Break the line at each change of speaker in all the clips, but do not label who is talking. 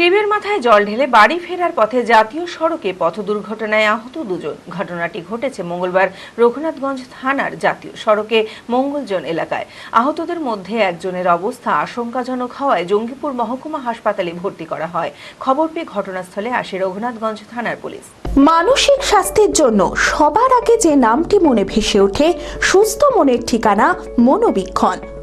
শিবের মাথায় জল ঢেলে বাড়ি ফেরার পথে জাতীয় সড়কে পথ দুর্ঘটনায় আহত দুজন। ঘটনাটি ঘটেছে মঙ্গলবার রঘুনাথগঞ্জ থানার জাতীয় সড়কে মঙ্গলজন এলাকায়। আহতদের মধ্যে একজনের অবস্থা আশঙ্কাজনক হওয়ায় জঙ্গিপুর মহকুমা হাসপাতালে ভর্তি করা হয়। খবর পেয়ে ঘটনাস্থলে আসে রঘুনাথগঞ্জ থানার পুলিশ।
মানসিক স্বাস্থ্যের জন্য সবার আগে যে নামটি মনে ভেসে ওঠে, সুস্থ মনের ঠিকানা মনোবীক্ষণ।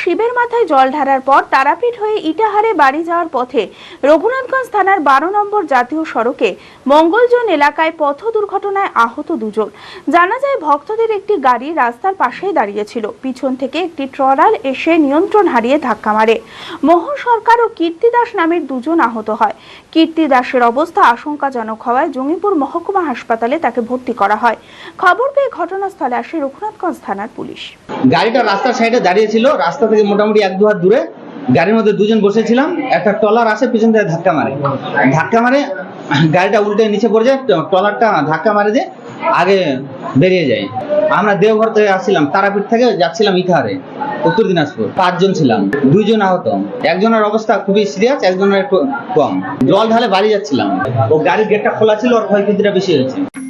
শিবের মাথায় জল ঢালার পর তারাপীঠ হয়ে ইটাহারে বাড়ি যাওয়ার পথে রঘুনাথগঞ্জ থানার বারো নম্বর জাতীয় সড়কে মঙ্গলজন এলাকায় পথ দুর্ঘটনায় আহত দুজন। জানা যায় ভক্তদের একটি গাড়ি রাস্তার পাশেই দাঁড়িয়েছিল। পিছন থেকে একটি ট্রলার এসে নিয়ন্ত্রণ হারিয়ে ধাক্কা মারে। মোহন সরকার ও কীর্তি দাস নামের দুজন আহত হয়। কীর্তি দাসের অবস্থা আশঙ্কাজনক হওয়ায় জঙ্গিপুর মহকুমা হাসপাতালে তাকে ভর্তি করা হয়। খবর পেয়ে ঘটনাস্থলে আসে রঘুনাথগঞ্জ থানার পুলিশ।
গাড়িটা রাস্তার সাইডে দাঁড়িয়ে ছিল রাস্তা থেকে মোটামুটি এক দু হাত দূরে, গাড়ির মধ্যে দুজন বসেছিলাম, একটা ট্রলার আসে, পিছন থেকে ধাক্কা মারে। ধাক্কা মারে, গাড়িটা উল্টে নিচে পড়ে যায় ট- ট্রলারটা ধাক্কা মারে যে আগে বেরিয়ে যায়। আমরা দেওঘর থেকে আসছিলাম, তারাপীঠ থেকে যাচ্ছিলাম ইথারে উত্তর দিনাজপুর। পাঁচজন ছিলাম, দুইজন আহত। একজনের অবস্থা খুবই সিরিয়াস একজনের একটু কম। জল ঢালে বাড়ি যাচ্ছিলাম। ও গাড়ির গেটটা খোলা ছিল, ওর ক্ষয়ক্ষতিটা বেশি হয়েছে।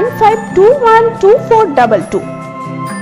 95212422